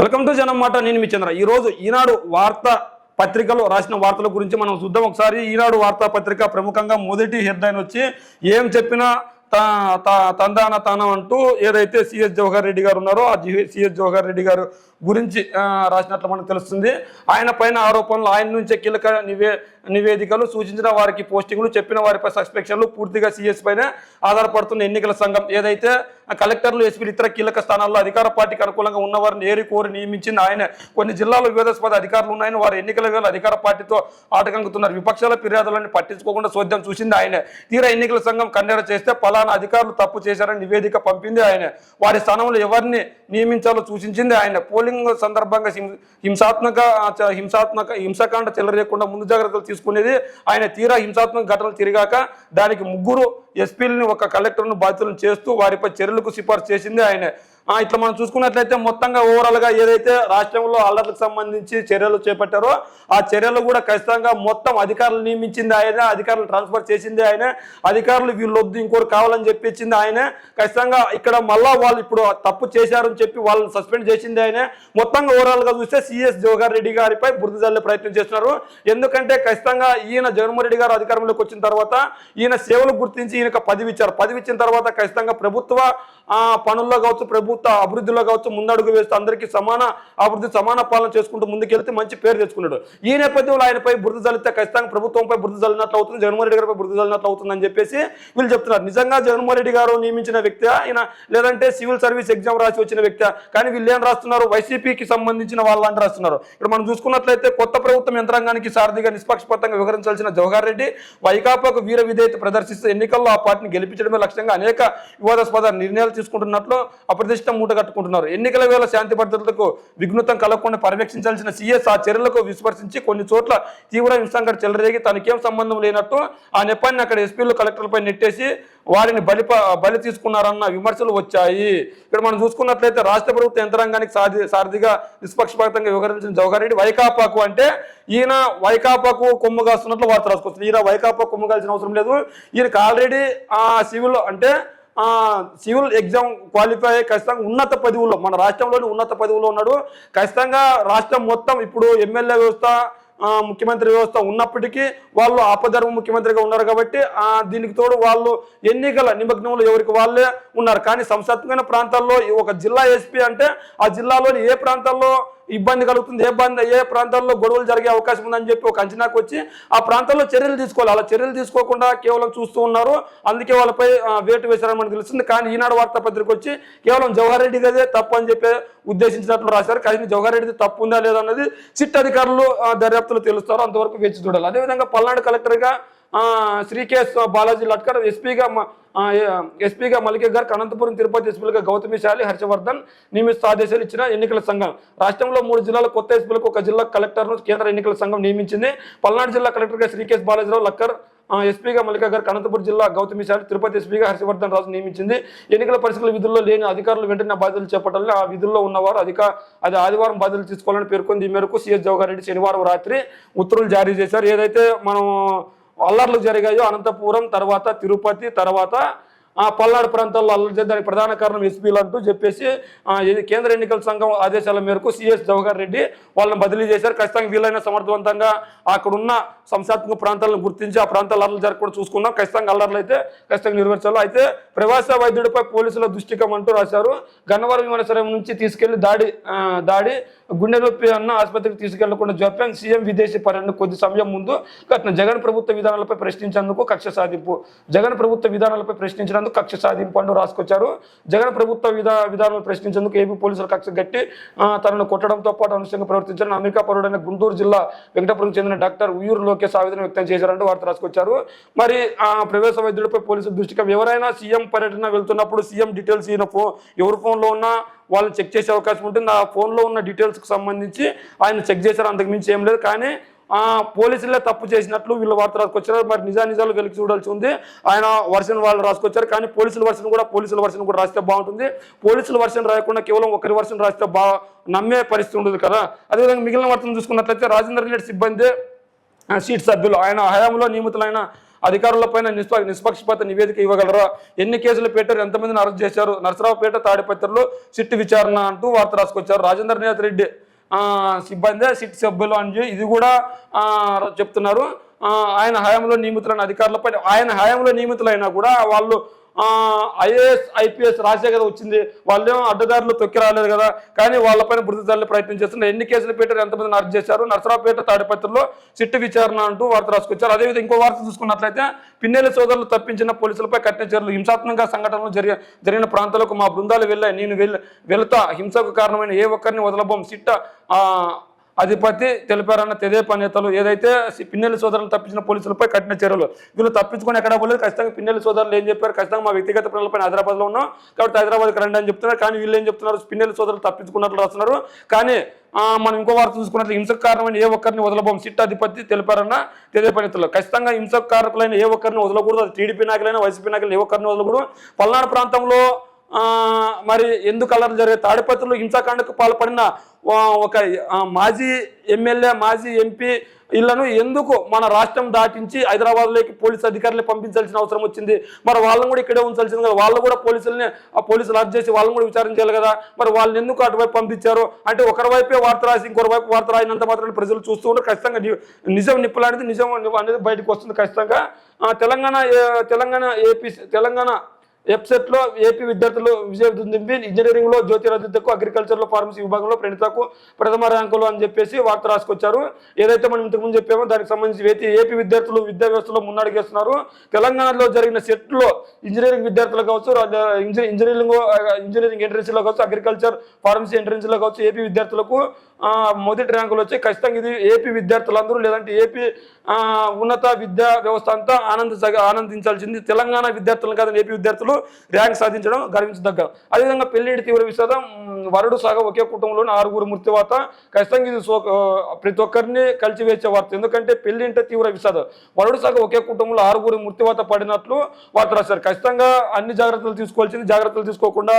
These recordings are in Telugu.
వెల్కమ్ టు జనం మాట నేను మీ చంద్ర. ఈరోజు ఈనాడు వార్త పత్రికలో రాసిన వార్తల గురించి మనం చూద్దాం. ఒకసారి ఈనాడు వార్తాపత్రిక ప్రముఖంగా మొదటి హెడ్లైన్ వచ్చి ఏం చెప్పినా తందాన తానం అంటూ ఏదైతే సిఎస్ జవహర్ రెడ్డి గారు ఉన్నారో ఆ సిఎస్ జవహర్ రెడ్డి గారు గురించి రాసినట్లు మనకు తెలుస్తుంది. ఆయన పైన ఆరోపణలు ఆయన నుంచే కీలక నివే నివేదికలు సూచించిన వారికి పోస్టింగ్లు చెప్పిన వారిపై సస్పెక్షన్లు పూర్తిగా సిఎస్ పైన ఆధారపడుతున్న ఎన్నికల సంఘం ఏదైతే ఆ కలెక్టర్లు ఎస్పీలు ఇతర కీలక స్థానాల్లో అధికార పార్టీకి అనుకూలంగా ఉన్నవారిని ఏరి కోరి నియమించింది ఆయన. కొన్ని జిల్లాల్లో వివాదాస్పద అధికారులు ఉన్నాయని వారు ఎన్నికల వేళ అధికార పార్టీతో ఆటకంకుతున్నారు విపక్షాల ఫిర్యాదులను పట్టించుకోకుండా సోద్యం చూసింది ఆయన. తీరా ఎన్నికల సంఘం కన్నెర చేస్తే పలానా అధికారులు తప్పు చేశారని నివేదిక పంపింది ఆయన. వారి స్థానంలో ఎవరిని నియమించాలో సూచించింది ఆయన. పోలింగ్ సందర్భంగా హింసాత్మక హింసాత్మక హింసాకాండ చెలరేయకుండా ముందు జాగ్రత్తలు తీసుకునేది ఆయన. తీరా హింసాత్మక ఘటనలు తిరిగాక దానికి ముగ్గురు ఎస్పీలని ఒక కలెక్టర్ను బాధ్యతలను చేస్తూ వారిపై చర్యలకు సిఫార్సు చేసింది ఆయన. ఇట్లా మనం చూసుకున్నట్లయితే మొత్తంగా ఓవరాల్గా ఏదైతే రాష్ట్రంలో అల్లర్లకు సంబంధించి చర్యలు చేపట్టారో ఆ చర్యలు కూడా ఖచ్చితంగా మొత్తం అధికారులు నియమించింది ఆయన అధికారులు ట్రాన్స్ఫర్ చేసింది ఆయన అధికారులు వీళ్ళొద్దు ఇంకోటి కావాలని చెప్పించింది ఆయన. ఖచ్చితంగా ఇక్కడ మళ్ళా వాళ్ళు ఇప్పుడు తప్పు చేశారని చెప్పి వాళ్ళని సస్పెండ్ చేసింది ఆయన. మొత్తంగా ఓవరాల్గా చూస్తే సిఎస్ జవహర్ రెడ్డి గారిపై బురద జల్లే ప్రయత్నం చేస్తున్నారు. ఎందుకంటే ఖచ్చితంగా ఈయన జగన్మోహన్ రెడ్డి గారు అధికారంలోకి వచ్చిన తర్వాత ఈయన సేవలు గుర్తించి ఈయనకు పదవి ఇచ్చారు. పదవి ఇచ్చిన తర్వాత ఖచ్చితంగా ప్రభుత్వ పనుల్లో కావచ్చు ప్రభుత్వ అభివృద్ధిలో కావచ్చు ముందడుగు వేస్తూ అందరికీ సమాన అభివృద్ధి సమాన పాలన చేసుకుంటూ ముందుకెళ్తే మంచి పేరు తెచ్చుకున్నాడు. ఈ నేపథ్యంలో ఆయనపై బురద జల్లితే ఖచ్చితంగా ప్రభుత్వంపై బురద జల్లినట్లు అవుతుంది జగన్మోహన్ రెడ్డి గారిపై బురద జల్లినట్లు అవుతుందని చెప్పేసి వీళ్ళు చెప్తున్నారు. నిజంగా జగన్మోహన్ రెడ్డి గారు నియమించిన వ్యక్తి ఆయన లేదంటే సివిల్ సర్వీస్ ఎగ్జామ్ రాసి వచ్చిన వ్యక్తి కానీ వీళ్ళు ఏం రాస్తున్నారు? వైసీపీకి సంబంధించిన వాళ్ళంటే రాస్తున్నారు. ఇక్కడ మనం చూసుకున్నట్లయితే కొత్త ప్రభుత్వం యంత్రాంగానికి సారథిగా నిష్పక్షపాతంగా వివరించాల్సిన జవహర్ రెడ్డి వైకాపాకు వీర విధేయత ప్రదర్శిస్తూ ఎన్నికల్లో ఆ పార్టీని గెలిపించడమే లక్ష్యంగా అనేక వివాదాస్పద నిర్ణయాలు తీసుకుంటున్నట్లు అప్రతిష్ట మూట కట్టుకుంటున్నారు. ఎన్నికల వేళ శాంతి భద్రతలకు విఘ్నతం కలగకుండా పర్యవేక్షించాల్సిన సీఎస్ ఆ చర్యలకు విస్మర్శించి కొన్ని చోట్ల తీవ్ర హింసాంగడ చెలరేగి తనకేం సంబంధం లేనట్టు ఆ నెపాన్ని అక్కడ ఎస్పీలు కలెక్టర్లపై నెట్టేసి వారిని బలి బలి తీసుకున్నారన్న విమర్శలు వచ్చాయి. ఇక్కడ మనం చూసుకున్నట్లయితే రాష్ట్ర ప్రభుత్వ యంత్రాంగానికి సాధి సారథిగా నిష్పక్షపాతంగా వివరించిన జవహర్ రెడ్డి వైకాపాకు అంటే ఈయన వైకాపాకు కొమ్ము కాస్తున్నట్లు వార్త రాసుకొస్తుంది. ఈయన వైకాపా కొమ్ము కాల్సిన అవసరం లేదు. ఈయనకి ఆల్రెడీ ఆ సివిల్ అంటే సివిల్ ఎగ్జామ్ క్వాలిఫై అయ్యి ఖచ్చితంగా ఉన్నత పదవుల్లో మన రాష్ట్రంలోని ఉన్నత పదవుల్లో ఉన్నాడు. ఖచ్చితంగా రాష్ట్రం మొత్తం ఇప్పుడు ఎమ్మెల్యే వ్యవస్థ ముఖ్యమంత్రి వ్యవస్థ ఉన్నప్పటికీ వాళ్ళు ఆపధర్మ ముఖ్యమంత్రిగా ఉన్నారు కాబట్టి దీనికి తోడు వాళ్ళు ఎన్నికల నిమగ్నంలో ఎవరికి వాళ్ళే ఉన్నారు. కానీ సంస్థాత్మకమైన ప్రాంతాల్లో ఒక జిల్లా ఎస్పీ అంటే ఆ జిల్లాలోని ఏ ప్రాంతాల్లో ఇబ్బంది కలుగుతుంది. ఏ ఇబ్బంది ఏ ప్రాంతాల్లో గొడవలు జరిగే అవకాశం ఉందని చెప్పి ఒక అంచనాకు వచ్చి ఆ ప్రాంతాల్లో చర్యలు తీసుకోవాలి. అలా చర్యలు తీసుకోకుండా కేవలం చూస్తూ ఉన్నారు. అందుకే వాళ్ళపై వేటు వేశారని మనకు తెలుస్తుంది. కానీ ఈనాడు వార్తాపత్రిక వచ్చి కేవలం జవహర్ రెడ్డి గదే తప్పు అని చెప్పి ఉద్దేశించినట్లు రాశారు. కానీ జవహర్ రెడ్డి తప్పు ఉందా లేదా అన్నది సిట్ అధికారులు దర్యాప్తులు తెలుస్తారు. అంతవరకు వేచి చూడాలి. అదేవిధంగా పల్నాడు కలెక్టర్గా శ్రీకేశ్ బాలాజీ లట్కర్ ఎస్పీగా ఎస్పీగా మల్లికే గారు అనంతపురం తిరుపతి ఎస్పీలుగా గౌతమి శాలి హర్షవర్ధన్ నియమిస్తూ ఆదేశాలు ఇచ్చిన ఎన్నికల సంఘం. రాష్ట్రంలో మూడు జిల్లాల కొత్త ఎస్పీలకు ఒక జిల్లా కలెక్టర్ను కేంద్ర ఎన్నికల సంఘం నియమించింది. పల్నాడు జిల్లా కలెక్టర్గా శ్రీకేశ్ బాలాజీరావు లక్కర్ ఎస్పీగా మల్లికా గారు అనంతపురం జిల్లా గౌతమి శాలి తిరుపతి ఎస్పీగా హర్షవర్ధన్ రాజు నియమించింది. ఎన్నికల పరిస్థితుల విధుల్లో లేని అధికారులు వెంటనే బాధ్యతలు చేపట్టాలని ఆ విధుల్లో ఉన్నవారు అధిక అది ఆదివారం బాధ్యతలు తీసుకోవాలని పేర్కొంది. ఈ మేరకు సీఎస్ జవహర్ రెడ్డి శనివారం రాత్రి ఉత్తర్వులు జారీ చేశారు. ఏదైతే మనం అల్లర్లు జరిగాయో అనంతపురం తర్వాత తిరుపతి తర్వాత ఆ పల్నాడు ప్రాంతాల్లో అల్లరి జరిగే దానికి ప్రధాన కారణం ఎస్పీలు అంటూ చెప్పేసి కేంద్ర ఎన్నికల సంఘం ఆదేశాల మేరకు సిఎస్ జవహర్ రెడ్డి వాళ్ళని బదిలీ చేశారు. ఖచ్చితంగా వీలైన సమర్థవంతంగా అక్కడున్న సంస్థాత్మక ప్రాంతాలను గుర్తించి ఆ ప్రాంతాల అల్లర్లు జరగకుండా చూసుకున్నాం ఖచ్చితంగా అల్లర్లు అయితే ఖచ్చితంగా నిర్వహించాలి. అయితే ప్రవాస వైద్యుడిపై పోలీసుల దృష్టికం అంటూ రాశారు. గన్నవరం విమానాశ్రయం నుంచి తీసుకెళ్ళి దాడి దాడి గుండె నొప్పి అన్న ఆసుపత్రికి తీసుకెళ్ళకుండా జపాన్ సీఎం విదేశీ పర్యటన కొద్ది సమయం ముందు జగన్ ప్రభుత్వ విధానాలపై ప్రశ్నించేందుకు కక్ష సాధింపు జగన్ ప్రభుత్వ విధానాలపై ప్రశ్నించినందుకు కక్ష సాధింపు అంటూ రాసుకొచ్చారు. జగన్ ప్రభుత్వ విధా విధానాలు ప్రశ్నించేందుకు ఏపీ పోలీసులు కక్ష గట్టి తనను కొట్టడంతో పాటు అనుసరంగా ప్రవర్తించారని అమెరికా పౌరుడైన గుంటూరు జిల్లా వెంకటపురం చెందిన డాక్టర్ ఉయ్యూరు లోకేష్ ఆవేదన వ్యక్తం చేశారంటూ వార్త రాసుకొచ్చారు. మరి ఆ ప్రవేశ వైద్యుడిపై పోలీసుల దృష్టికి ఎవరైనా సీఎం పర్యటన వెళ్తున్నప్పుడు సీఎం డీటెయిల్స్ ఈయన ఫోన్ ఎవరి ఫోన్లో ఉన్నా వాళ్ళని చెక్ చేసే అవకాశం ఉంటుంది. ఆ ఫోన్లో ఉన్న డీటెయిల్స్కి సంబంధించి ఆయన చెక్ చేశారు. అంతకుమించి ఏం లేదు. కానీ పోలీసులే తప్పు చేసినట్లు వీళ్ళు వార్త రాసుకొచ్చారు. మరి నిజా నిజాలు వెలికి చూడాల్సి ఉంది. ఆయన వర్షన్ వాళ్ళు రాసుకొచ్చారు. కానీ పోలీసుల వర్షన్ కూడా పోలీసుల వర్షన్ కూడా రాస్తే బాగుంటుంది. పోలీసుల వర్షన్ రాయకుండా కేవలం ఒకరి వర్షన్ రాస్తే బా నమ్మే పరిస్థితి ఉండదు కదా. అదేవిధంగా మిగిలిన వర్షం చూసుకున్నట్లయితే రాజేంద్ర రెడ్డి సిబ్బంది ఆ, సీట్ సభ్యులు. ఆయన హయాంలో నియమితులైన అధికారులపైన నిష్ప నిష్పక్షపాత నివేదిక ఇవ్వగలరా? ఎన్ని కేసులు పెట్టారు? ఎంతమందిని అరెస్ట్ చేశారు? నరసరావుపేట తాడిపత్రిలో సిట్టు విచారణ అంటూ వార్త రాసుకొచ్చారు రాజేంద్రనాథ్ రెడ్డి. సిబ్బంది సిట్ సభ్యులు అని ఇది కూడా చెప్తున్నారు. ఆయన హయాంలో నియమితులైన అధికారులపై ఆయన హయాంలో నియమితులైనా కూడా వాళ్ళు ఐఏఎస్ ఐపీఎస్ రాసే కదా వచ్చింది. వాళ్ళేమో అడ్డదారులు తొక్కి రాలేదు కదా. కానీ వాళ్ళపైన బురద తల్లి ప్రయత్నం చేస్తున్నారు ఎన్ని కేసులు పెట్టారు ఎంతమందిని అరెస్ట్ చేశారు నర్సరావుపేట తాడిపత్రిలో సిట్టు విచారణ అంటూ వార్త రాసుకొచ్చారు. అదేవిధంగా ఇంకో వార్త చూసుకున్నట్లయితే పిన్నెల్లి సోదరులు తప్పించిన పోలీసులపై కఠిన చర్యలు. హింసాత్మక సంఘటనలు జరిగి జరిగిన ప్రాంతాలకు మా బృందాలు వెళ్ళాయి. నేను వెళ్ళ వెళతా. హింసకు కారణమైన ఏ ఒక్కరిని వదలబోం. సిట్ట అధిపతి తెలిపారన్న తెదేపా నేతలు ఏదైతే పిన్నెల పిన్నెల్లి సోదరులు తప్పించిన పోలీసులపై కఠిన చర్యలు. వీళ్ళు తప్పించుకొని ఎక్కడ పోలేదు. ఖచ్చితంగా పిన్నెల్లి సోదరులు ఏం చెప్పారు? ఖచ్చితంగా మా వ్యక్తిగత పనులపై హైదరాబాద్లో ఉన్నాం. కాబట్టి హైదరాబాద్కి రండి అని చెప్తున్నారు. కానీ వీళ్ళు ఏం చెప్తున్నారు? పిన్నెల్లి సోదరులు తప్పించుకున్నట్లు రాస్తున్నారు. కానీ మనం ఇంకో వార్త చూసుకున్నట్లు హింసకు కారణమైన ఏ ఒక్కరిని వదలబోం. సిట్ అధిపతి తెలిపారన్న తెదేపా ఖచ్చితంగా హింసకు కారకులైన ఏ ఒక్కరిని వదలకూడదు. అది టీడీపీ నాయకులైన వైసీపీ నాయకులు ఏ ఒక్కరిని వదలకూడదు. పల్నాడు ప్రాంతంలో మరి ఎందుకు అల్లరి జరిగే తాడిపత్రులు హింసాకాండకు పాల్పడిన ఒక మాజీ ఎమ్మెల్యే మాజీ ఎంపీ ఇళ్ళను ఎందుకు మన రాష్ట్రం దాటించి హైదరాబాద్లోకి పోలీసు అధికారులు పంపించాల్సిన అవసరం వచ్చింది? మరి వాళ్ళని కూడా ఇక్కడే ఉంచాల్సింది కదా. వాళ్ళు కూడా పోలీసుల్ని ఆ పోలీసులు అరెస్ట్ చేసి వాళ్ళని కూడా విచారణ చేయాలి కదా. మరి వాళ్ళని ఎందుకు అటువైపు పంపించారు? అంటే ఒకరి వైపే వార్త రాసి ఇంకొక వైపు వార్త రాయినంత మాత్రం ప్రజలు చూస్తూ ఉంటే ఖచ్చితంగా నిజం నిప్పులాంటిది నిజం అనేది బయటకు వస్తుంది ఖచ్చితంగా. తెలంగాణ తెలంగాణ ఏపీ తెలంగాణ వెబ్సైట్లో ఏపీ విద్యార్థులు విజయం దింపి ఇంజనీరింగ్లో జ్యోతిరాదిత్యకు అగ్రికల్చర్లో ఫార్మసీ విభాగంలో ప్రణితకు ప్రథమ ర్యాంకులు అని చెప్పేసి వార్త రాసుకొచ్చారు. ఏదైతే మనం ఇంతకుముందు చెప్పామో దానికి సంబంధించి ఏపీ విద్యార్థులు విద్యా వ్యవస్థలో మున్నడిగేస్తున్నారు తెలంగాణలో జరిగిన సెట్లో ఇంజనీరింగ్ విద్యార్థులు కావచ్చు ఇంజనీరింగ్ ఇంజనీరింగ్ ఎంట్రెన్స్లో కావచ్చు అగ్రికల్చర్ ఫార్మసీ ఎంట్రెన్స్లో కావచ్చు ఏపీ విద్యార్థులకు మొదటి ర్యాంకులు వచ్చాయి. ఖచ్చితంగా ఇది ఏపీ విద్యార్థులందరూ లేదంటే ఏపీ ఉన్నత విద్యా వ్యవస్థ అంతా ఆనంద ఆనందించాల్సింది తెలంగాణ విద్యార్థులను కాదని ఏపీ విద్యార్థులు ర్యాంక్ సాధించడం గర్వించదగ్గ. అదేవిధంగా పెళ్ళిడి తీవ్ర విషాదం వరుడు సగం ఒకే కుటుంబంలోని ఆరుగురు మృత్యువాత ఖచ్చితంగా ఇది ప్రతి ఒక్కరిని కలిసివేసే వార్త. ఎందుకంటే పెళ్ళింటే తీవ్ర విషాదం. వరుడు సగం ఒకే కుటుంబంలో ఆరుగురు మృత్యువాత పడినట్లు వార్త రాశారు. ఖచ్చితంగా అన్ని జాగ్రత్తలు తీసుకోవాల్సింది జాగ్రత్తలు తీసుకోకుండా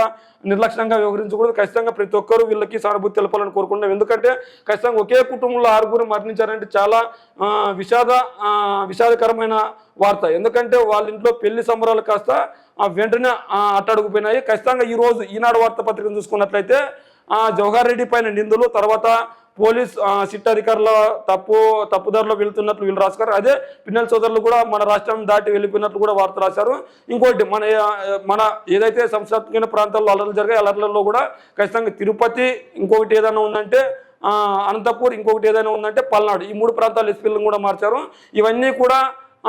నిర్లక్ష్యంగా వ్యవహరించకూడదు. ఖచ్చితంగా ప్రతి ఒక్కరూ వీళ్ళకి సానుభూతి తెలపాలని కోరుకుంటున్నాం. ఎందుకంటే ఖచ్చితంగా ఒకే కుటుంబంలో ఆరుగురు మరణించారంటే చాలా విషాద విషాదకరమైన వార్త. ఎందుకంటే వాళ్ళ ఇంట్లో పెళ్ళి సంబరాలు కాస్త వెంటనే ఆ, అట్టడుగుపోయినాయి ఖచ్చితంగా ఈ రోజు ఈనాడు వార్తాపత్రికను చూసుకున్నట్లయితే జవహర్ రెడ్డి పైన నిందలు తర్వాత పోలీస్ సిట్ అధికారుల తప్పు తప్పుదారిలో వెళ్తున్నట్లు వీళ్ళు రాసుకారు అదే పిన్నెల సోదరులు కూడా మన రాష్ట్రం దాటి వెళ్ళిపోయినట్లు కూడా వార్త రాశారు. ఇంకోటి మన మన ఏదైతే సంస్థాత్మకమైన ప్రాంతాల్లో అలర్లు జరిగాయి అలర్లలో కూడా ఖచ్చితంగా తిరుపతి ఇంకొకటి ఏదైనా ఉందంటే అనంతపూర్ ఇంకొకటి ఏదైనా ఉందంటే పల్నాడు. ఈ మూడు ప్రాంతాల ఎస్పీలను కూడా మార్చారు. ఇవన్నీ కూడా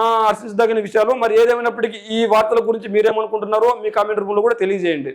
హర్షించదగిన విషయాలు. మరి ఏదేమైనప్పటికీ ఈ వార్తల గురించి మీరేమనుకుంటున్నారో మీ కామెంట్ రూపంలో కూడా తెలియజేయండి.